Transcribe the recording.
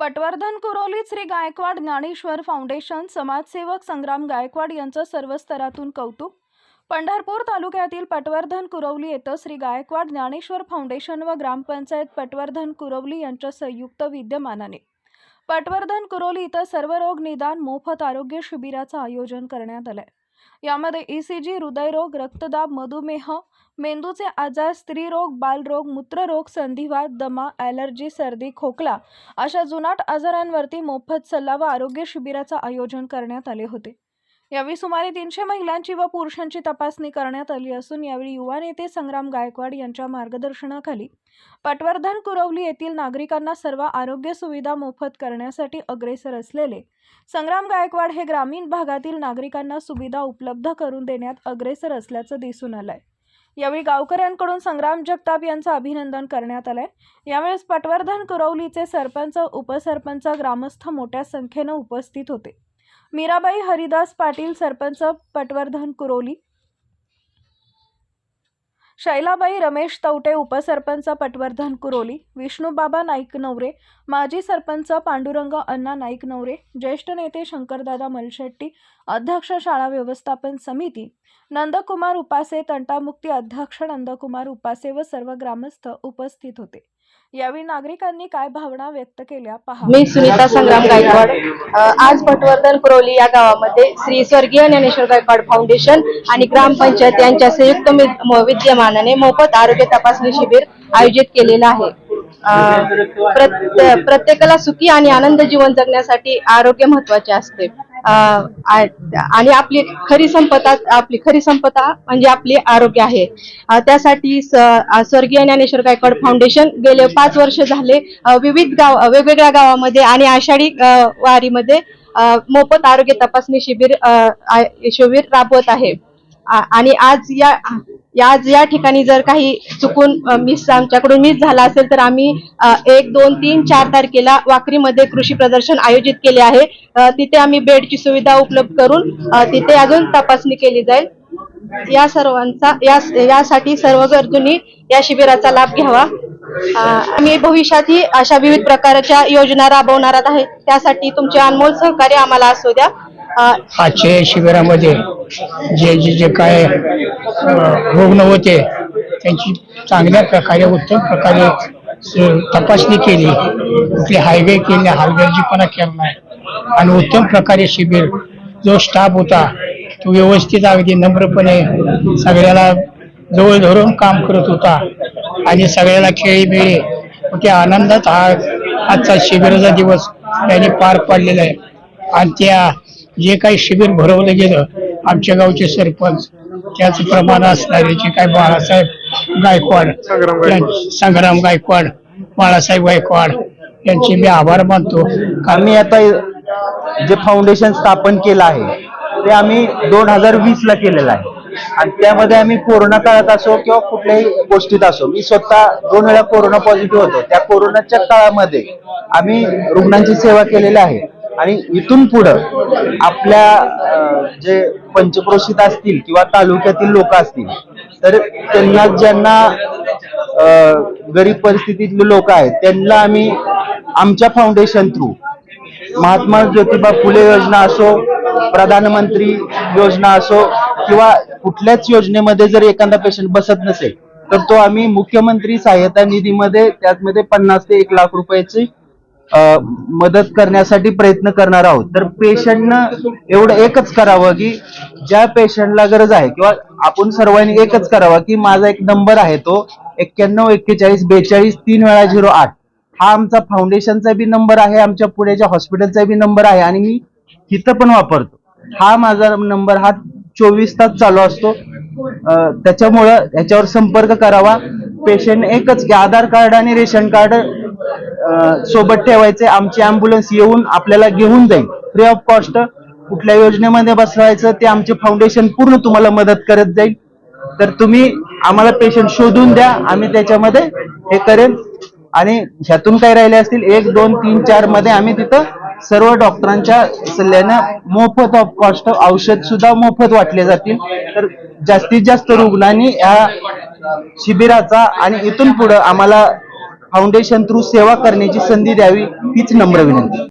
Patwardhan Kuroli Shri Gaikwad Dnyaneshwar foundation समाजसेवक संग्राम गायकवाड यांचं सर्व स्तरातून कौतुक. पंढरपूर तालुक्यातील पटवर्धन कुरवली येथं श्री गायकवाड ज्ञानेश्वर फाउंडेशन व ग्रामपंचायत पटवर्धन कुरवली यांच्या संयुक्त विद्यमानाने. पटवर्धन कुरोली इथं सर्व रोग निदान मोफत आरोग्य शिबिराचं आयोजन करण्यात आलंय. यामध्ये ई सी जी हृदयरोग रक्तदाब मधुमेह मेंदूचे आजार स्त्रीरोग बालरोग मूत्ररोग संधिवात दमा ॲलर्जी सर्दी खोकला अशा जुनाट आजारांवरती मोफत सल्ला व आरोग्य शिबिराचं आयोजन करण्यात आले होते. यावेळी सुमारे तीनशे महिलांची व पुरुषांची तपासणी करण्यात आली असून यावेळी युवा नेते संग्राम गायकवाड यांच्या मार्गदर्शनाखाली पटवर्धन कुरवली येथील नागरिकांना सर्व आरोग्य सुविधा मोफत करण्यासाठी अग्रेसर असलेले संग्राम गायकवाड हे ग्रामीण भागातील नागरिकांना सुविधा उपलब्ध करून देण्यात अग्रेसर असल्याचं दिसून आलंय. यावेळी गावकऱ्यांकडून संग्राम जगताप यांचं अभिनंदन करण्यात आलंय. यावेळेस पटवर्धन कुरवलीचे सरपंच उपसरपंच ग्रामस्थ मोठ्या संख्येनं उपस्थित होते. मीराबाई हरिदास पाटील सरपंच पटवर्धन कुरोली शैलाबाई रमेश तवटे उपसरपंच पटवर्धन कुरोली विष्णूबाबा नाईक नवरे माजी सरपंच पांडुरंग अण्णा नाईक नवरे ज्येष्ठ नेते शंकरदादा मलशेट्टी अध्यक्ष शाळा व्यवस्थापन समिती नंदकुमार उपासे तंटामुक्ती अध्यक्ष नंदकुमार उपासे व सर्व ग्रामस्थ उपस्थित होते. यावेळी नागरिकांनी काय भावना व्यक्त केल्या? पहा. मी सुनीता संग्राम गायकवाड आज पटवर्धन कुरोली या गावामध्ये श्री स्वर्गीय ज्ञानेश्वर गायकवाड फाउंडेशन आणि ग्रामपंचायत यांच्या संयुक्त विद्यमानाने मोफत आरोग्य तपासणी शिबिर आयोजित केलेलं आहे. प्रत्येकाला सुखी आणि आनंद जीवन जगण्यासाठी आरोग्य महत्त्वाचे असते. आणि आपली खरी संपदा आपली खरी संपदा म्हणजे आपले आरोग्य आहे. त्यासाठी स्वर्गीय ज्ञानेश्वर गायकवाड फाउंडेशन गेले पाच वर्ष झाले विविध गाव वेगवेगळ्या गावामध्ये आणि आषाढी वारीमध्ये मोफत आरोग्य तपासणी शिबिर शिबिर राबवत आहे. आणि आज या- आज या ठिकाणी जर काही चुकून मिस आमच्याकडून मिस झाला असेल तर आम्ही एक दोन तीन चार तारखेला वाकरीमध्ये कृषी प्रदर्शन आयोजित केले आहे. तिथे आम्ही बेडची सुविधा उपलब्ध करून तिथे अजून तपासणी केली जाईल. या सर्वांचा या यासाठी सर्व गरजूंनी या शिबिराचा लाभ घ्यावा. आम्ही भविष्यातही अशा विविध प्रकारच्या योजना राबवणार आहे. त्यासाठी तुमचे अनमोल सहकार्य आम्हाला असू द्या. आजच्या या शिबिरामध्ये जे जे जे काय रुग्ण होते त्यांची चांगल्या प्रकारे उत्तम प्रकारे तपासणी केली. कुठली हायवे केली हालगर्जीपणा केला नाही. आणि उत्तम प्रकारे शिबिर जो स्टाफ होता तो व्यवस्थित अगदी नम्रपणे सगळ्याला जवळ धरून काम करत होता. आणि सगळ्याला खेळी बिळी मोठ्या आनंदात हा आजचा शिबिराचा दिवस त्यांनी पार पाडलेला आहे. आणि त्या जे काही शिबिर भरवलं गेलं आमच्या गावचे सरपंच त्याच प्रमाण असणारे जे काय बाळासाहेब गायकवाड संग्राम गायकवाड. बाळासाहेब गायकवाड यांचे मी आभार मानतो. कारण आम्ही आता जे फाउंडेशन स्थापन केलं आहे ते आम्ही दोन हजार वीस ला केलेलं आहे. आणि त्यामध्ये आम्ही कोरोना काळात असो किंवा कुठल्याही गोष्टीत असो मी स्वतः दोन वेळा कोरोना पॉझिटिव्ह होतो. त्या कोरोनाच्या काळामध्ये आम्ही रुग्णांची सेवा केलेली आहे. आणि इथून पुढं आपल्या जे पंचक्रोशीत असतील किंवा तालुक्यातील लोक असतील तर त्यांना ज्यांना गरीब परिस्थितीतले लोक आहेत त्यांना आम्ही आमच्या फाउंडेशन थ्रू महात्मा ज्योतिबा फुले योजना असो प्रधानमंत्री योजना असो किंवा कुठल्याच योजनेमध्ये जर एखादा पेशंट बसत नसेल तर तो आम्ही मुख्यमंत्री सहायता निधीमध्ये त्यामध्ये पन्नास ते एक लाख रुपयाची मदत करण्यासाठी प्रयत्न करणार आहोत. तर पेशंटनं एवढं एकच करावं की ज्या पेशंटला गरज आहे किंवा आपण सर्वांनी एकच करावा की माझा एक नंबर आहे तो एक्क्याण्णव एक्केचाळीस बेचाळीस तीन वेळा झिरो आठ. हा आमचा फाउंडेशनचा बी नंबर आहे आमच्या पुण्याच्या हॉस्पिटलचा बी नंबर आहे आणि मी तिथं पण वापरतो. हा माझा नंबर हा चोवीस तास चालू असतो. त्याच्यामुळं ह्याच्यावर संपर्क करावा. पेशंट एकच की आधार कार्ड आणि रेशन कार्ड सोबत ठेवायचे. आमची अँब्युलन्स येऊन आपल्याला घेऊन जाईल. फ्री ऑफ कॉस्ट कुठल्या योजनेमध्ये बसवायचं ते आमचे फाउंडेशन पूर्ण तुम्हाला मदत करत जाईल. तर तुम्ही आम्हाला पेशंट शोधून द्या. आम्ही त्याच्यामध्ये हे करेन. आणि ह्यातून काय राहिले असतील? एक दोन तीन चारमध्ये आम्ही तिथं सर्व डॉक्टरांच्या सल्ल्यानं मोफत ऑफ कॉस्ट औषध सुद्धा मोफत वाटले जातील. तर जास्तीत जास्त रुग्णांनी या शिबिराचा आणि इथून पुढे आम्हाला फाउंडेशन थ्रू सेवा करण्याची संधी द्यावी हीच नम्र विनंती.